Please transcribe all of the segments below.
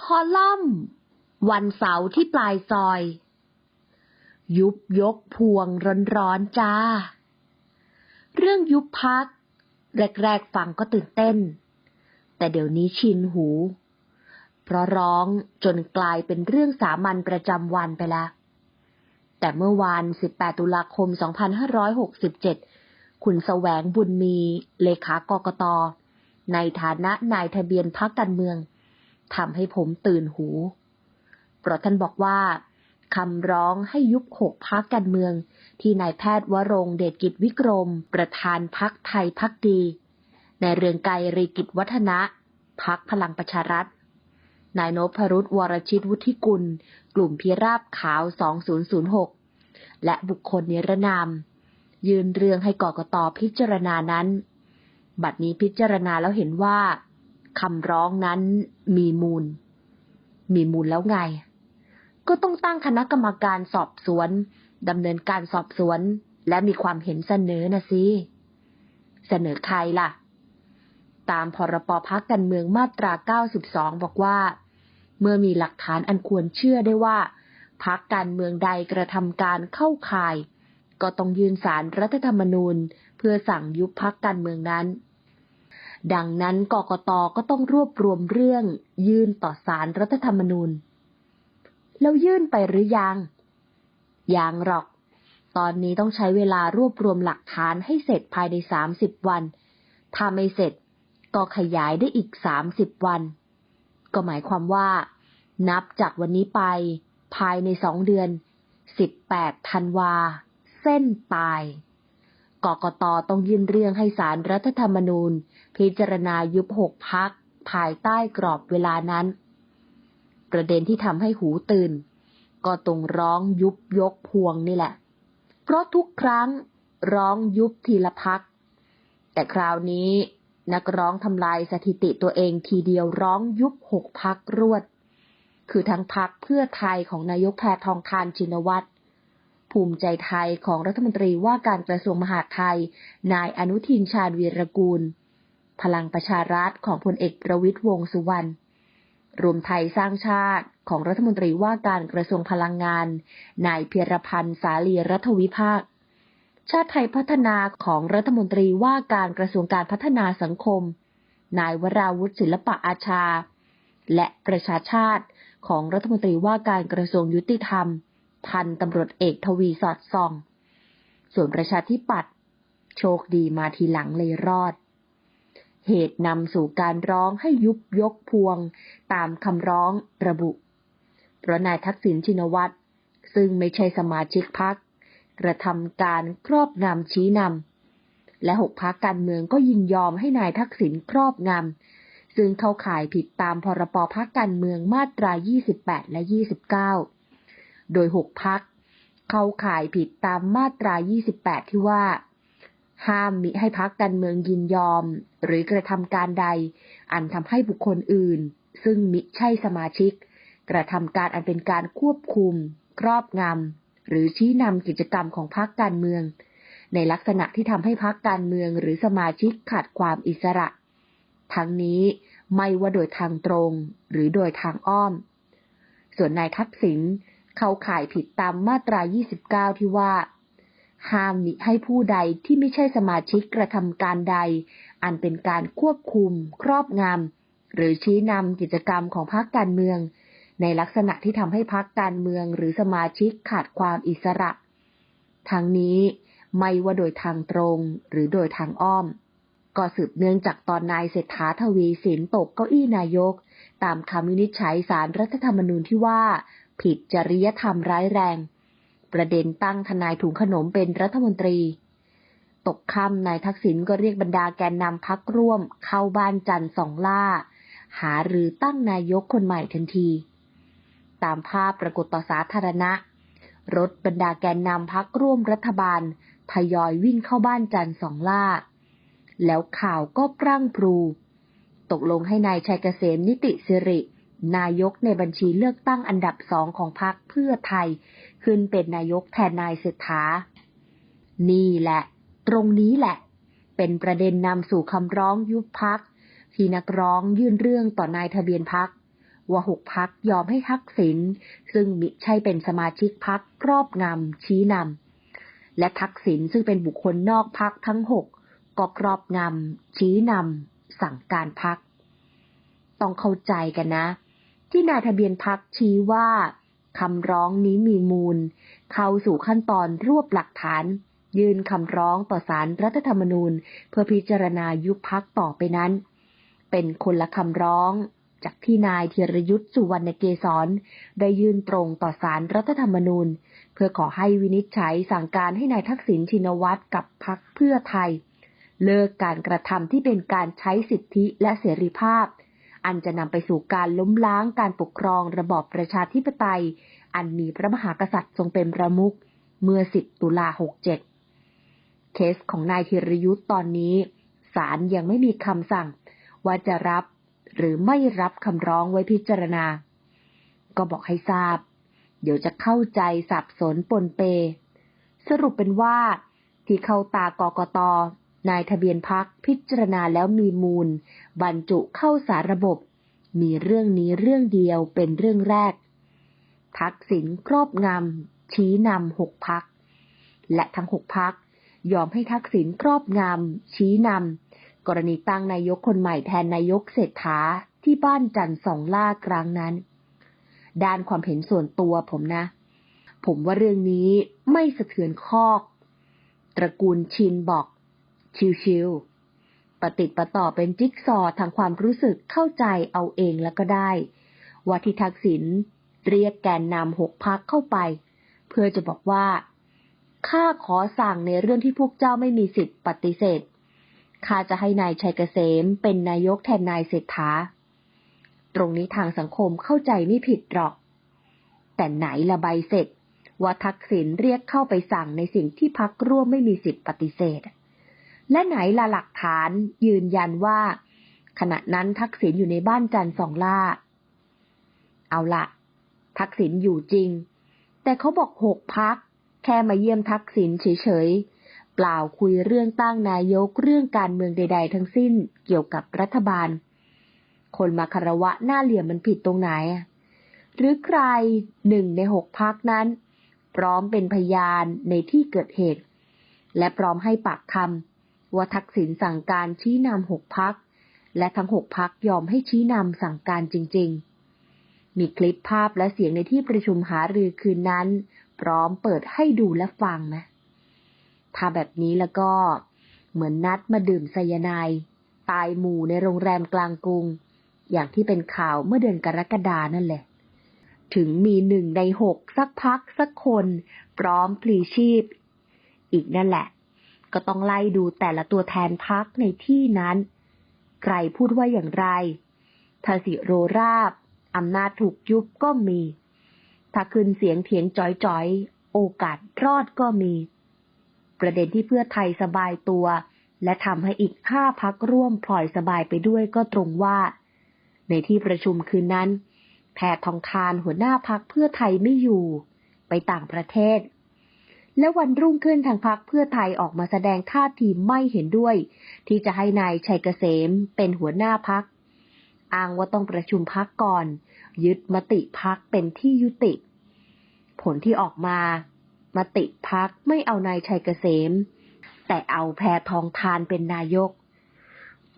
คอลัมน์ วันเสาร์ที่ปลายซอย ยุบยกพวงร้อนๆจ้า เรื่องยุบพัก แรกๆฟังก็ตื่นเต้น แต่เดี๋ยวนี้ชินหู เพราะร้องจนกลายเป็นเรื่องสามัญประจำวันไปแล้ว แต่เมื่อวาน 18 ตุลาคม 2567 คุณแสวงบุญมี เลขากกตในฐานะนายทะเบียนพักการเมือง ทำให้ผมตื่นหู เพราะท่านบอกว่าคำร้องให้ยุบหกพักการเมือง ที่นายแพทย์วรงเดชกิจวิกรม ประธานพักไทยพักดี ในเรืองไกรรีกิจวัฒนะพักพลังประชารัฐ นายนพรุษวรชิตวุฒิกุล กลุ่มพิราบขาว 2006 และบุคคลนิรนาม ยืนเรื่องให้กกตพิจารณานั้น บัดนี้พิจารณาแล้วเห็นว่า คำร้องนั้นมีมูล มีมูลแล้วไง ก็ต้องตั้งคณะกรรมการสอบสวนดำเนินการสอบสวน และมีความเห็นเสนอนะสิเสนอใครล่ะ ตามพรปพักการเมืองมาตรา 92 บอกว่า เมื่อมีหลักฐานอันควรเชื่อได้ว่าพักการเมืองใดกระทำการเข้าข่าย ก็ต้องยื่นสารรัฐธรรมนูญ เพื่อสั่งยุบพักการเมืองนั้น ดังนั้นกกตก็ต้องรวบรวมเรื่อง ยื่นต่อสารรัฐธรรมนูญ แล้วยื่นไปหรือยัง ยังหรอก ตอนนี้ต้องใช้เวลารวบรวมหลักฐานให้เสร็จภายในสามสิบวัน ถ้าไม่เสร็จก็ขยายได้อีกสามสิบวัน ก็หมายความว่า นับจากวันนี้ไป ภายในสองเดือนสิบแปดธันวา เส้นตาย กกตต้องยื่นเรื่องให้สารรัฐธรรมนูญ พิจารณายุบหกพักภายใต้กรอบเวลานั้น ประเด็นที่ทำให้หูตื่น ก็ตรงร้องยุบยกพวงนี่แหละ เพราะทุกครั้งร้องยุบทีละพัก แต่คราวนี้นักร้องทำลายสถิติตัวเองทีเดียวร้องยุบหกพักรวด คือทั้งพักเพื่อไทยของนายกแพทองทานชินวัตร ภูมิใจไทยของรัฐมนตรีว่าการกระทรวงมหาดไทย นายอนุทินชาญวีรกูล พลังประชารัฐของพลเอกประวิตยวงสุวรรณรวมไทยสร้างชาติของรัฐมนตรีว่าการกระทรวงพลังงาน นายเพียรพันธ์สาลีรัฐวิภาค ชาติไทยพัฒนาของรัฐมนตรีว่าการกระทรวงการพัฒนาสังคม นายวราวุฒิศิลปะอาชา และประชาชาติของรัฐมนตรีว่าการกระทรวงยุติธรรม พันตำรวจเอกทวีสอดส่อง ส่วนประชาธิปัตย์โชคดีมาทีหลังเลยรอด เหตุนำสู่การร้องให้ยุบยกพวงตามคำร้องระบุ เพราะนายทักษิณชินวัตร ซึ่งไม่ใช่สมาชิกพัก กระทำการครอบงำชี้นำและหกพักการเมืองก็ยินยอมให้นายทักษิณครอบงำซึ่งเข้าข่ายผิดตามพรปพักการเมืองมาตรา 28 และ 29 โดยหกพัก เข้าข่ายผิดตามมาตรา 28 ที่ว่า ห้ามมิให้พักการเมืองยินยอม หรือกระทำการใด อันทำให้บุคคลอื่น ซึ่งมิใช่สมาชิก กระทำการอันเป็นการควบคุม ครอบงำหรือชี้นำกิจกรรมของพรรคการเมือง ในลักษณะที่ทำให้พรรคการเมืองหรือสมาชิกขาดความอิสระ ทั้งนี้ไม่ว่าโดยทางตรงหรือโดยทางอ้อม ส่วนนายทักษิณ เข้าข่ายผิดตามมาตรา 29 ที่ว่า ห้ามมิให้ผู้ใดที่ไม่ใช่สมาชิกกระทำการใด อันเป็นการควบคุม ครอบงำหรือชี้นำกิจกรรมของพรรคการเมือง ในลักษณะที่ทำให้พรรคการเมืองหรือสมาชิกขาดความอิสระ ทั้งนี้ไม่ว่าโดยทางตรงหรือโดยทางอ้อม ก็สืบเนื่องจากตอนนายเศรษฐาทวีสินตกเก้าอี้นายก ตามคำวินิจฉัยสารรัฐธรรมนูญที่ว่า ผิดจริยธรรมร้ายแรง ประเด็นตั้งทนายถุงขนมเป็นรัฐมนตรี ตกค่ำนายทักษิณก็เรียกบรรดาแกนนำพักร่วม เข้าบ้านจันสองล่า หาหรือตั้งนายกคนใหม่ทันที ตามภาพปรากฏต่อสาธารณะ รถบรรดาแกนนำพักร่วมรัฐบาลทยอยวิ่งเข้าบ้านจันสองล่า แล้วข่าวก็ปรั่งพรู ตกลงให้นายชัยเกษมนิติสิริ นายกในบัญชีเลือกตั้งอันดับสองของพรรคเพื่อไทย ขึ้นเป็นนายกแทนนายเศรษฐา นี่แหละ ตรงนี้แหละ เป็นประเด็นนำสู่คำร้องยุบพักที่นักร้องยื่นเรื่องต่อนายทะเบียนพักว่าหกพักยอมให้ทักษิณซึ่งมิใช่เป็นสมาชิกพักครอบงำชี้นำและทักษิณซึ่งเป็นบุคคลนอกพักทั้งหกก็ครอบงำชี้นำสั่งการพัก ต้องเข้าใจกันนะ ที่นายทะเบียนพักชี้ว่าคำร้องนี้มีมูล เข้าสู่ขั้นตอนรวบหลักฐาน ยื่นคำร้องต่อสารรัฐธรรมนูญ เพื่อพิจารณายุบพักต่อไปนั้น เป็นคนละคำร้องจากที่นายธีรยุทธ์สุวรรณเกษรได้ยื่นตรงต่อสารรัฐธรรมนูญ เพื่อขอให้วินิจฉัยสั่งการให้นายทักษิณชินวัตรกับพักเพื่อไทย เลิกการกระทำที่เป็นการใช้สิทธิและเสรีภาพ อันจะนำไปสู่การล้มล้างการปกครองระบอบประชาธิปไตย อันมีพระมหากษัตริย์ทรงเป็นประมุขเมื่อ 10 ตุลา 67 เคสของนายธีรยุทธ์ตอนนี้ศาลยังไม่มีคำสั่งว่าจะรับหรือไม่รับคำร้องไว้พิจารณา ก็บอกให้ทราบ เดี๋ยวจะเข้าใจสับสนปนเป สรุปเป็นว่าที่เข้าตากกต นายทะเบียนพักพิจารณาแล้วมีมูล บรรจุเข้าสารระบบ มีเรื่องนี้เรื่องเดียวเป็นเรื่องแรก ทักษิณครอบงำชี้นำหกพัก และทั้งหกพักยอมให้ทักษิณครอบงำชี้นำกรณีตั้งนายกคนใหม่แทนนายกเศรษฐาที่บ้านจันทร์สองล่าครั้งนั้น ด้านความเห็นส่วนตัวผมนะ ผมว่าเรื่องนี้ไม่สะเทือนคอก ตระกูลชินบอก ชิวๆปฏิดปต่อเป็นจิ๊กซอทางความรู้สึกเข้าใจเอาเองแล้วก็ได้ว่าที่ทักษิณเรียกแกนนำหกพักเข้าไป เพื่อจะบอกว่าข้าขอสั่งในเรื่องที่พวกเจ้าไม่มีสิทธิ์ปฏิเสธข้าจะให้นายชัยเกษมเป็นนายกแทนนายเศรษฐา ตรงนี้ทางสังคมเข้าใจไม่ผิดหรอก แต่ไหนละใบเสร็จว่าทักษิณเรียกเข้าไปสั่งในสิ่งที่พักร่วมไม่มีสิทธิ์ปฏิเสธ และไหนละหลักฐานยืนยันว่า ขณะนั้นทักษิณอยู่ในบ้านจันสองล่า เอาละทักษิณอยู่จริง แต่เขาบอกหกพัก แค่มาเยี่ยมทักษิณเฉยๆ เปล่าคุยเรื่องตั้งนายกเรื่องการเมืองใด ๆ ทั้งสิ้นเกี่ยวกับรัฐบาล คนมาคารวะหน้าเหลี่ยมมันผิดตรงไหน หรือใครหนึ่งในหกพักนั้น พร้อมเป็นพยานในที่เกิดเหตุ และพร้อมให้ปากคำ ว่าทักษิณสั่งการชี้นำหกพัก และทั้งหกพักยอมให้ชี้นำสั่งการจริง ๆ มีคลิปภาพและเสียงในที่ประชุมหารือคืนนั้น พร้อมเปิดให้ดูและฟังนะ ถ้าแบบนี้แล้วก็เหมือนนัดมาดื่มไซยาไนด์ตายหมู่ในโรงแรมกลางกรุง อย่างที่เป็นข่าวเมื่อเดือนกรกฎานั่นแหละ ถึงมีหนึ่งในหกสักพักสักคน พร้อมพลีชีพ อีกนั่นแหละ ก็ต้องไล่ดูแต่ละตัวแทนพักในที่นั้น ใครพูดว่าอย่างไรทาสิโรราบอำนาจถูกยุบก็มี ถ้าขึ้นเสียงเถียงจ้อยๆ โอกาสรอดก็มี ประเด็นที่เพื่อไทยสบายตัว และทำให้อีกห้าพักร่วมพลอยสบายไปด้วยก็ตรงว่า ในที่ประชุมคืนนั้น แพทองทานหัวหน้าพักเพื่อไทยไม่อยู่ ไปต่างประเทศ และวันรุ่งขึ้นทางพักเพื่อไทยออกมาแสดงท่าทีไม่เห็นด้วย ที่จะให้นายชัยเกษมเป็นหัวหน้าพัก อ้างว่าต้องประชุมพักก่อน ยึดมติพักเป็นที่ยุติ ผลที่ออกมา มติพักไม่เอานายชัยเกษม แต่เอาแพทองทานเป็นนายก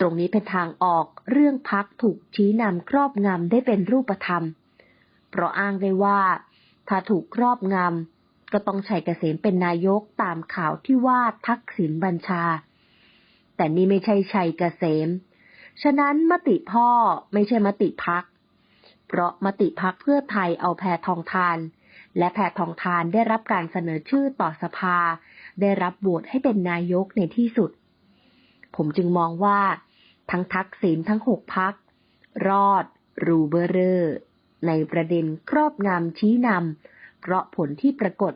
ตรงนี้เป็นทางออกเรื่องพักถูกชี้นำครอบงำได้เป็นรูปธรรม เพราะอ้างได้ว่า ถ้าถูกครอบงำ ก็ต้องชัยเกษมเป็นนายกตามข่าวที่ว่าทักษิณบัญชา แต่นี่ไม่ใช่ชัยเกษม ฉะนั้นมติพ่อไม่ใช่มติพัก เพราะมติพักเพื่อไทยเอาแพทองทาน และแพทองทานได้รับการเสนอชื่อต่อสภา ได้รับโหวตให้เป็นนายกในที่สุด ผมจึงมองว่า ทั้งทักษิณทั้งหกพัก รอด รูเบอร์เรอร์ในประเด็นครอบงำชี้นำ เพราะผลที่ปรากฏ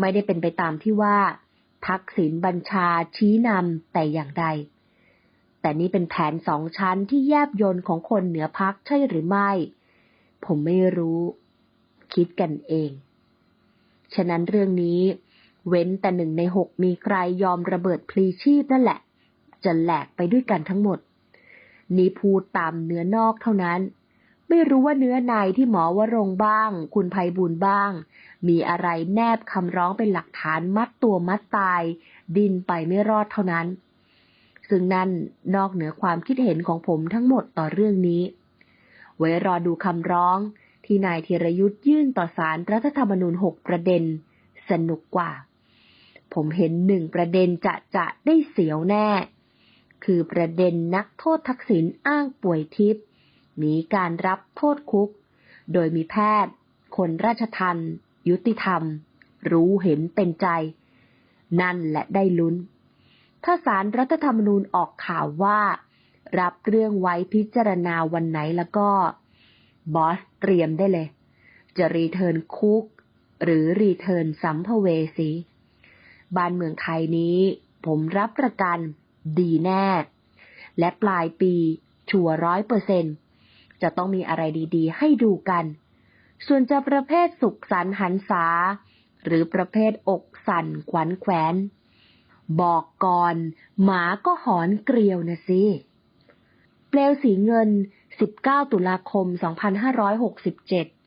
ไม่ได้เป็นไปตามที่ว่า ทักษิณบัญชาชี้นำแต่อย่างใด แต่นี่เป็นแผนสองชั้นที่แยบยนของคนเหนือพักใช่หรือไม่ ผมไม่รู้ คิดกันเอง ฉะนั้นเรื่องนี้ เว้นแต่หนึ่งในหกมีใครยอมระเบิดพลีชีพนั่นแหละ จะแหลกไปด้วยกันทั้งหมด นี่พูดตามเนื้อนอกเท่านั้น ไม่รู้ว่าเนื้อในที่หมอวรงบ้าง คุณภัยบุญบ้าง มีอะไรแนบคำร้องเป็นหลักฐานมัดตัวมัดตาย ดินไปไม่รอดเท่านั้น ซึ่งนั่นนอกเหนือความคิดเห็นของผมทั้งหมดต่อเรื่องนี้ ไว้รอดูคำร้องที่นายธีรยุทธ์ยื่นต่อสารรัฐธรรมนูญหกประเด็น สนุกกว่า ผมเห็นหนึ่งประเด็นจะจะได้เสียวแน่ คือประเด็นนักโทษทักษิณอ้างป่วยทิพย์ หนีการรับโทษคุก โดยมีแพทย์ คนราชทันยุติธรรม รู้เห็นเป็นใจ นั่นและได้ลุ้น ถ้าสารรัฐธรรมนูญออกข่าวว่า รับเรื่องไว้พิจารณาวันไหนแล้วก็ บอสเตรียมได้เลย จะรีเทิร์นคุก หรือรีเทิร์นสัมภเวสีบ้านเมืองไทยนี้ผมรับประกันดีแน่ และปลายปีชัวร้อยเปอร์เซ็นต์ จะต้องมีอะไรดีๆ ให้ดูกัน ส่วนจะประเภทสุขสันต์หันษา หรือประเภทอกสั่นขวัญแขวน บอกก่อน หมาก็หอนเกลียวนะสิเปลวสีเงิน 19 ตุลาคม 2567